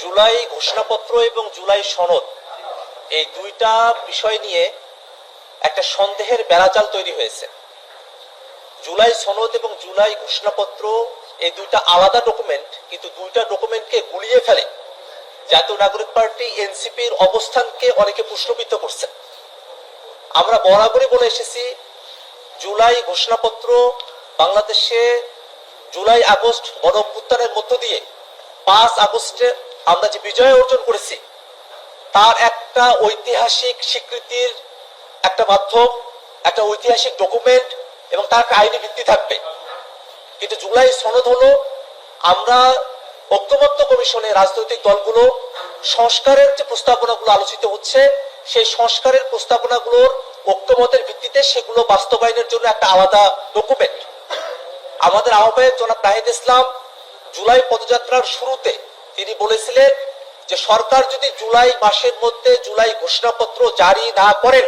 জুলাই ঘোষণাপত্র এবং জুলাই সনদ, এই দুইটা বিষয় নিয়ে একটা সন্দেহের বেড়াজাল তৈরি হয়েছে। জুলাই সনদ এবং জুলাই ঘোষণাপত্র, এই দুইটা আলাদা ডকুমেন্ট কিন্তু দুইটা ডকুমেন্টকে গুলিয়ে ফেলে, জাতীয় নাগরিক পার্টি এনসিপির অবস্থানকে অনেকে প্রশ্নবিদ্ধ করছেন আমরা বরাবরই বলে এসেছি, জুলাই ঘোষণাপত্র বাংলাদেশে জুলাই আগস্ট গণ মধ্য দিয়ে পাঁচ আগস্টে আমরা যে বিজয় অর্জন করেছি, তার একটা ঐতিহাসিক স্বীকৃতির একটা মাধ্যম, একটা ঐতিহাসিক ডকুমেন্ট এবং তার আইনি ভিত্তি থাকবে। কিন্তু জুলাই সনদ হলো, আমরা ঐক্যমত্য কমিশনে রাজনৈতিক দলগুলো, সংস্কারের যে প্রস্তাবনাগুলো আলোচিত হচ্ছে, সেই সংস্কারের প্রস্তাবনাগুলোর ঐক্যমতের ভিত্তিতে সেগুলো বাস্তবায়নের জন্য একটা আলাদা ডকুমেন্ট আমাদের আহ্বায়ক জনাব নাহিদ ইসলাম জুলাই পদযাত্রার শুরুতে তিনি বলেছিলেন যে সরকার যদি জুলাই মাসের মধ্যে জুলাই ঘোষণাপত্র জারি না করেন,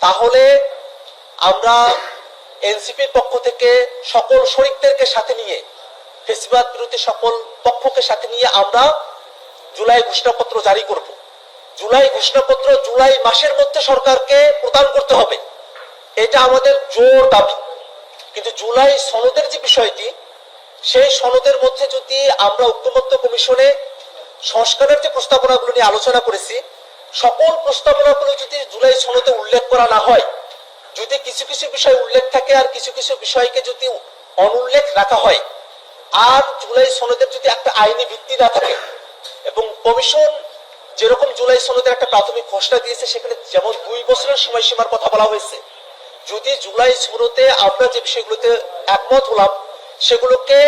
তাহলে আমরা এনসিপির পক্ষ থেকে সকল শরিকদেরকে সাথে নিয়ে, ফেসিবাদ বিরোধী সকল পক্ষকে সাথে নিয়ে আমরা জুলাই ঘোষণাপত্র জারি করব। জুলাই ঘোষণাপত্র জুলাই মাসের মধ্যে সরকারকে প্রদান করতে হবে। এটা আমাদের জোর দাবি। কিন্তু জুলাই সনদের যে বিষয়টি সেই সনদের মধ্যে যদি আমরা ঐক্যমত্য কমিশনে সংস্কারের যে প্রস্তাবনাগুলো নিয়ে আলোচনা করেছি, সকল প্রস্তাবনাগুলো যদি জুলাই সনদে উল্লেখ করা না হয়, যদি কিছু কিছু বিষয় উল্লেখ থাকে আর কিছু কিছু বিষয়কে যদি অনুল্লেখ রাখা হয়, আর জুলাই সনদের যদি একটা আইনি ভিত্তি না থাকে এবং কমিশন যেরকম জুলাই সনদের একটা প্রাথমিক ঘোষণা দিয়েছে, সেখানে যেমন দুই বছরের সময়সীমার কথা বলা হয়েছে, যদি জুলাই সনদে আমরা যে বিষয়গুলোতে একমত হলাম সেগুলোকে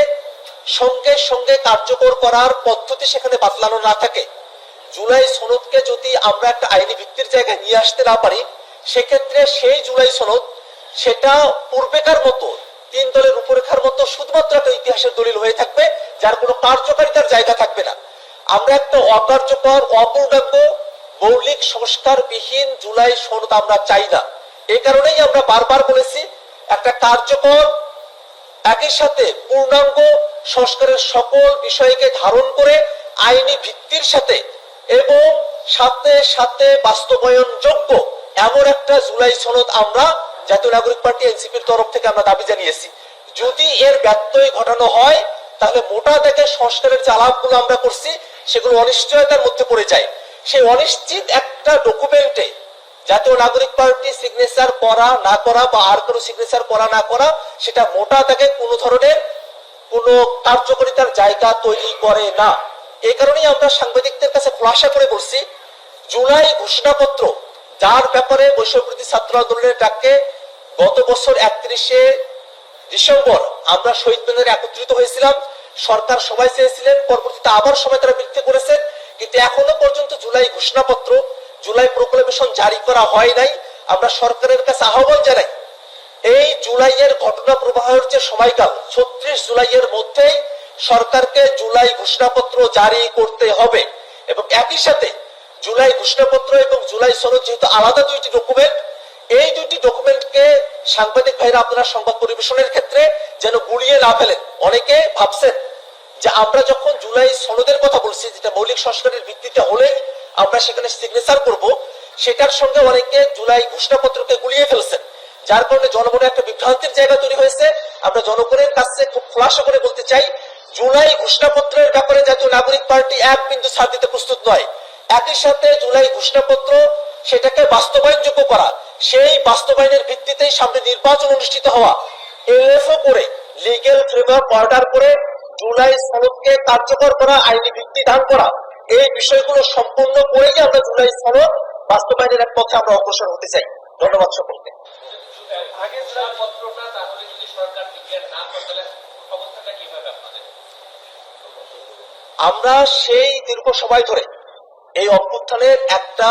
সঙ্গে সঙ্গে কার্যকর করার পদ্ধতি সেখানে বাতলানো না থাকে। জুলাই সনদকে যদি আমরা একটা আইনি ভিত্তির জায়গায় নিয়ে আসতে না পারি, সেক্ষেত্রে সেই জুলাই সনদ সেটা পূর্বেকার মতো, তিন দলের রূপরেখার মতো শুধুমাত্র একটা ইতিহাসের দলিল হয়ে থাকবে, যার কোনো কার্যকারিতার জায়গা থাকবে না। আমরা একটা অকার্যকর, অপূর্ণাঙ্গ, মৌলিক সংস্কারবিহীন জুলাই সনদ আমরা চাই না। এই কারণেই আমরা বারবার বলেছি, একটা কার্যকর একই সাথে পূর্ণাঙ্গ সংস্কারের সকল বিষয়কে ধারণ করে আইনি ভিত্তির সাথে এবং সাথে সাথে বাস্তবায়নযোগ্য এমন একটা জুলাই সনদ আমরা জাতীয় নাগরিক পার্টি এনসিপির তরফ থেকে আমরা দাবি জানিয়েছি। যদি এর ব্যত্যয় ঘটানো হয়, তাহলে মোটা দেখে সংস্কারের যে আলাপগুলো আমরা করছি, সেগুলো অনিশ্চয়তার মধ্যে পড়ে যায়। সেই অনিশ্চিত একটা ডকুমেন্টে জাতীয় নাগরিক পার্টি সিগনেচার করা না করা বা আর কোনো সিগনেচার করা না করা, সেটা মোটা তাকে কোনো ধরনের কোনো কার্যকরিতার জায়গা তৈরি করে না। এই কারণেই আমরা সাংবাদিকদের কাছে খোলাসা করে বলছি, জুলাই ঘোষণাপত্র, যার ব্যাপারে বৈষম্যবৃদ্ধি ছাত্র আন্দোলনের ডাকে গত বছর একত্রিশে ডিসেম্বর আমরা শহীদ মিনারে একত্রিত হয়েছিলাম। সরকার সবাই চেয়েছিলেন, পরবর্তীতে আবার সময় তারা বৃদ্ধি করেছেন কিন্তু এখনও পর্যন্ত জুলাই ঘোষণাপত্র জুলাই প্রোক্লেমেশন জারি করা হয় নাই, আমরা সরকারের কাছে আহ্বান জানাই। এই জুলাইয়ের ঘটনা প্রবাহের যে সময়কাল, ছত্রিশ জুলাইয়ের মধ্যেই সরকারকে জুলাই ঘোষণাপত্র জারি করতে হবে এবং একই সাথে জুলাই ঘোষণাপত্র এবং জুলাই সনদ যেহেতু আলাদা দুইটি ডকুমেন্ট এই দুইটি ডকুমেন্টকে সাংবাদিক ভাইরা আপনারা সংবাদ পরিবেশনের ক্ষেত্রে যেন গুলিয়ে না ফেলেন। অনেকে ভাবছেন যে আমরা যখন জুলাই সনদের কথা বলছি, যেটা মৌলিক সংস্কারের ভিত্তিতে হলেই আমরা সেখানে সিগনেচার করব। সেটার সঙ্গে অনেকে জুলাই ঘোষণাপত্রকে গুলিয়ে ফেলছেন। যার কারণে জনগণের একটা বিভ্রান্তির জায়গা তৈরি হয়েছে। আমরা জনগণের কাছে খুব খোলাসা করে বলতে চাই, জুলাই ঘোষণাপত্রের ব্যাপারে জাতীয় নাগরিক পার্টি এক বিন্দু ছাড় দিতে প্রস্তুত নয়। একই সাথে জুলাই ঘোষণাপত্র সেটাকে বাস্তবায়নযোগ্য করা, সেই বাস্তবায়নের ভিত্তিতেই সামনে নির্বাচন অনুষ্ঠিত হওয়া। এলএফও করে লিগেল ফ্রেমওয়ার্ক অর্ডার করে জুলাই সনদকে কার্যকর করা, আইনি ভিত্তি দান করা। এই বিষয়গুলো সম্পূর্ণ করেই আমরা জুলাই সনদ বাস্তবায়নের এক পথে আমরা অগ্রসর হতে চাই। ধন্যবাদ সকলকে। আমরা সেই দীর্ঘ সময় ধরে এই অভ্যুত্থানের একটা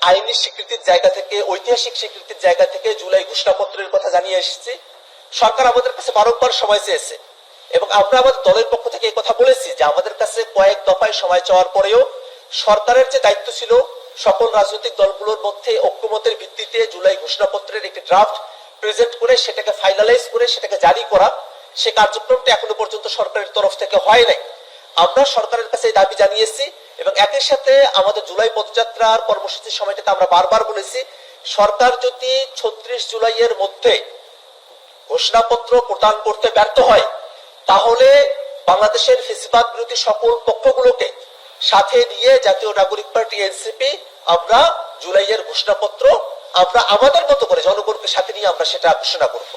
আইনি স্বীকৃতির জায়গা থেকে ঐতিহাসিক স্বীকৃতির জায়গা থেকে জুলাই ঘোষণাপত্রের কথা জানিয়ে এসেছি। সরকার আমাদের কাছে বারংবার সময় চেয়েছে। এবং আমরা আমাদের দলের পক্ষ থেকে কথা বলেছি যে আমাদের কাছে কয়েক দফায় সময় চাওয়ার পরেও সরকারের যে দায়িত্ব ছিল, সকল রাজনৈতিক দলগুলোর মধ্যে ঐক্যমতের ভিত্তিতে জুলাই ঘোষণাপত্রের একটি ড্রাফট প্রেজেন্ট করে সেটাকে ফাইনালাইজ করে সেটাকে জারি করা, সে কার্যক্রমটা এখনও পর্যন্ত সরকারের তরফ থেকে হয় নাই। আমরা সরকারের কাছে দাবি জানিয়েছি এবং একই সাথে আমাদের জুলাই পদযাত্রার কর্মসূচির সময়টাতে আমরা বারবার বলেছি, সরকার যদি ছত্রিশ জুলাইয়ের মধ্যে ঘোষণাপত্র প্রদান করতে ব্যর্থ হয় তাহলে বাংলাদেশের ফেসিবাদ বিরোধী সকল পক্ষগুলোকে সাথে দিয়ে জাতীয় নাগরিক পার্টি এনসিপি আমরা জুলাইয়ের ঘোষণাপত্র আমরা আমাদের মতো করে জনগণকে সাথে নিয়ে আমরা সেটা ঘোষণা করব।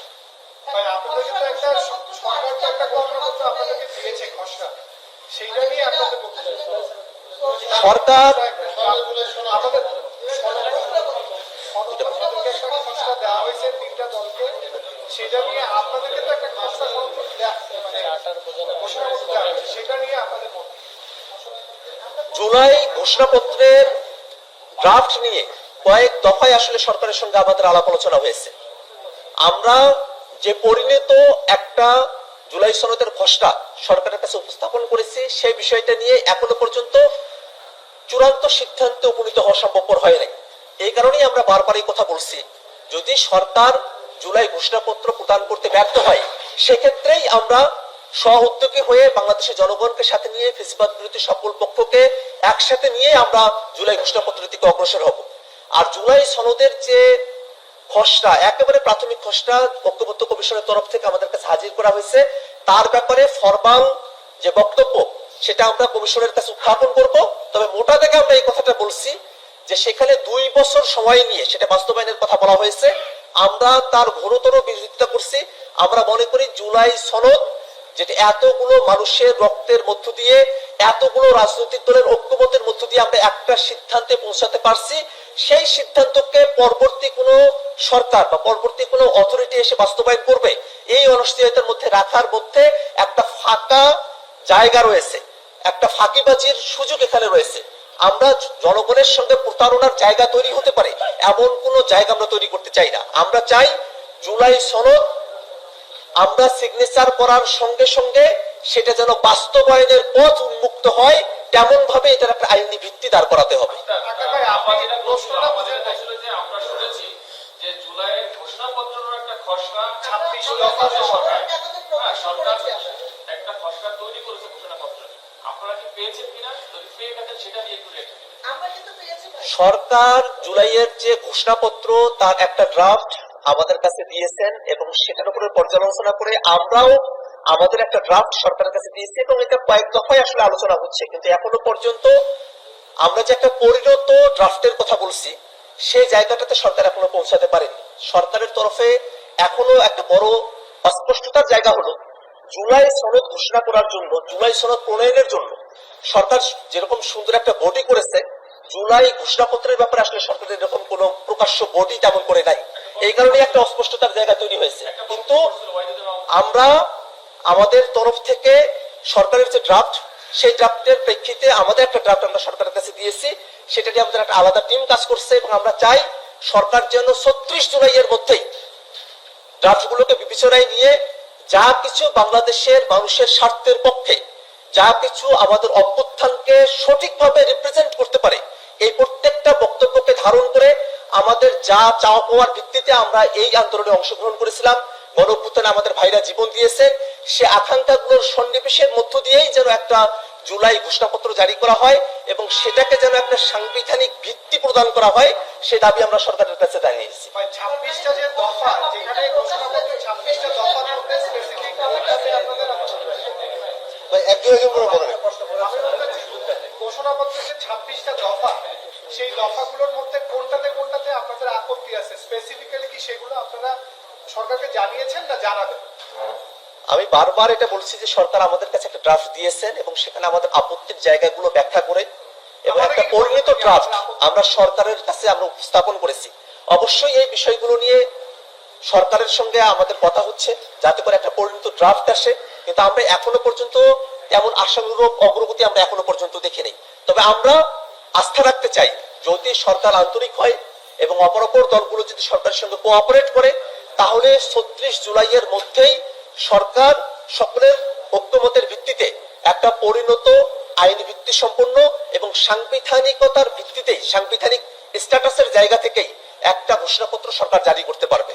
সরকার নিয়ে আমাদের দেওয়া হয়েছে তিনটা দলকে। সেটা নিয়ে আপনাদেরকে তো একটা খসড়া হয়েছে সেটা নিয়ে আপনাদের জুলাই ঘোষণাপত্রের ড্রাফট নিয়ে কয়েক দফায় আসলে সরকারের সঙ্গে আমাদের আলাপ আলোচনা হয়েছে। আমরা যে পরিণত একটা জুলাই সনদের খসড়া সরকারের কাছে উপস্থাপন করেছি, সেই বিষয়টা নিয়ে এখনও পর্যন্ত চূড়ান্ত সিদ্ধান্তে উপনীত হওয়া সম্ভবপর হয় নাই। এই কারণেই আমরা বারবার এই কথা বলছি। যদি সরকার জুলাই ঘোষণাপত্র প্রদান করতে ব্যর্থ হয়। সেক্ষেত্রেই আমরা স্ব উদ্যোগী হয়ে বাংলাদেশের জনগণকে সাথে নিয়ে ফেসিবাদ বিরোধী সকল পক্ষকে একসাথে নিয়ে আমরা জুলাই ঘোষণাপত্রের দিকে অগ্রসর হব। আর জুলাই সনদের যে খসড়া, একেবারে প্রাথমিক খসড়া ঐক্যবদ্ধ কমিশনের তরফ থেকে আমাদের কাছে হাজির করা হয়েছে, তার ব্যাপারে ফরমাল যে বক্তব্য, সেটা আমরা কমিশনের কাছে উত্থাপন করব। তবে মোটা থেকে আমরা এই কথাটা বলছি যে সেখানে দুই বছর সময় নিয়ে, সেটা বাস্তবায়নের কথা বলা হয়েছে আমরা তার ঘোরতর বিরোধিতা করছি। আমরা মনে করি জুলাই সনদ, যেটি এতগুলো মানুষের রক্তের মধ্য দিয়ে, এতগুলো রাজনৈতিক দলের ঐক্যমতের মধ্য দিয়ে আমরা একটা সিদ্ধান্তে পৌঁছাতে পারছি, সেই সিদ্ধান্তকে পরবর্তী কোনো সরকার বা পরবর্তী কোনো অথরিটি এসে বাস্তবায়ন করবে, এই অনিশ্চয়তার মধ্যে রাখার মধ্যে একটা ফাঁকা জায়গা রয়েছে, একটা ফাঁকিবাজির সুযোগ এখানে রয়েছে। আমরা জনগণের সঙ্গে প্রতারণার জায়গা তৈরি হতে পারে এমন কোনো জায়গা আমরা তৈরি করতে চাই না আমরা চাই জুলাই সনদ আমরা সিগনেচার করার সঙ্গে সঙ্গে সেটা যেন বাস্তবায়নের পথ উন্মুক্ত হয় তেমন ভাবে এটার একটা আইনি ভিত্তি দাঁড় করাতে হবে আচ্ছা ভাই, আপনি আমাদের যেটা প্রশ্নটা আমাদের বুঝেন নাই। আসলে যে আমরা শুনেছি যে জুলাইয়ের ঘোষণাপত্রের একটা খসড়া 26 দফা সরকার জুলাইয়ের যে ঘোষণাপত্র তার একটা ড্রাফট আমাদের কাছে দিয়েছেন এবং সেটার উপরে পর্যালোচনা করে আমরাও আমাদের একটা ড্রাফট সরকারের কাছে দিয়েছি এবং এটা কয়েক দফায় আসলে আলোচনা হচ্ছে। কিন্তু এখনও পর্যন্ত আমরা যে একটা পরিণত ড্রাফটের কথা বলছি সেই জায়গাটাতে সরকার এখনও পৌঁছাতে পারেনি। সরকারের তরফে এখনও একটা বড় অস্পষ্টতার জায়গা হলো জুলাই সনদ ঘোষণা করার জন্য, জুলাই সনদ প্রণয়নের জন্য সরকার যেরকম সুন্দর একটা বডি করেছে, জুলাই ঘোষণাপত্রের ব্যাপারে আসলে সরকারের এরকম কোনো প্রকাশ্য বডি তেমন করে নাই। এই কারণে একটা অস্পষ্টতার জায়গা তৈরি হয়েছে। কিন্তু আমরা আমাদের তরফ থেকে সরকারের যে ড্রাফট সেই ড্রাফটের প্রেক্ষিতে আমাদের একটা ড্রাফট আমরা সরকারের কাছে দিয়েছি। সেটা নিয়ে আমাদের একটা আলাদা টিম কাজ করছে এবং আমরা চাই সরকার যেন ছত্রিশ জুলাইয়ের মধ্যেই ড্রাফটগুলোকে বিবেচনায় নিয়ে যা কিছু বাংলাদেশের মানুষের স্বার্থের পক্ষে, যা কিছু আমাদের অভ্যুত্থানকে সঠিকভাবে রিপ্রেজেন্ট করতে পারে, এই প্রত্যেকটা বক্তব্যকে ধারণ করে আমাদের যা চাওয়া পাওয়ার ভিত্তিতে আমরা এই আন্দোলনে অংশগ্রহণ করেছিলাম। গণ আমাদের ভাইরা জীবন দিয়েছে। সে আকাঙ্ক্ষাগুলোর সন্নিবেশের মধ্য দিয়েই যেন একটা জুলাই ঘোষণাপত্র জারি করা হয় এবং সেটাকে যেন একটা সাংবিধানিক ভিত্তি প্রদান করা হয় সে দাবি আমরা সরকারের কাছে জানিয়েছি। ছাব্বিশটা দফা একজন একজন করে বলেন। ঘোষণাপত্রের যে ছাব্বিশটা সেই দফাগুলোর মধ্যে কোনটাতে কোনটাতে আপনাদের আপত্তি আছে? স্পেসিফিক্যালি কি সেগুলো আপনারা সরকারকে জানিয়েছেন না জানাবেন? আমি বারবার এটা বলছি যে সরকার আমাদের কাছে একটা ড্রাফট দিয়েছেন এবং সেখানে আমাদের আপত্তির জায়গাগুলো ব্যাখ্যা করে এবং একটা পরিণত ড্রাফট আমরা সরকারের কাছে আমরা উপস্থাপন করেছি। অবশ্যই এই বিষয়গুলো নিয়ে সরকারের সঙ্গে আমাদের কথা হচ্ছে যাতে করে একটা পরিণত ড্রাফট আসে কিন্তু আমরা এখনও পর্যন্ত তেমন আশানুরূপ অগ্রগতি আমরা এখনও পর্যন্ত দেখি নেই তবে আমরা আস্থা রাখতে চাই যদি সরকার আন্তরিক হয় এবং অপর অপর দলগুলো যদি সরকারের সঙ্গে কোঅপারেট করে তাহলে ছত্রিশ জুলাইয়ের মধ্যেই সরকার সকলের ঐক্যমতের ভিত্তিতে একটা পরিণত আইন ভিত্তি সম্পন্ন এবং সাংবিধানিকতার ভিত্তিতেই সাংবিধানিক স্ট্যাটাসের জায়গা থেকেই একটা ঘোষণাপত্র সরকার জারি করতে পারবে।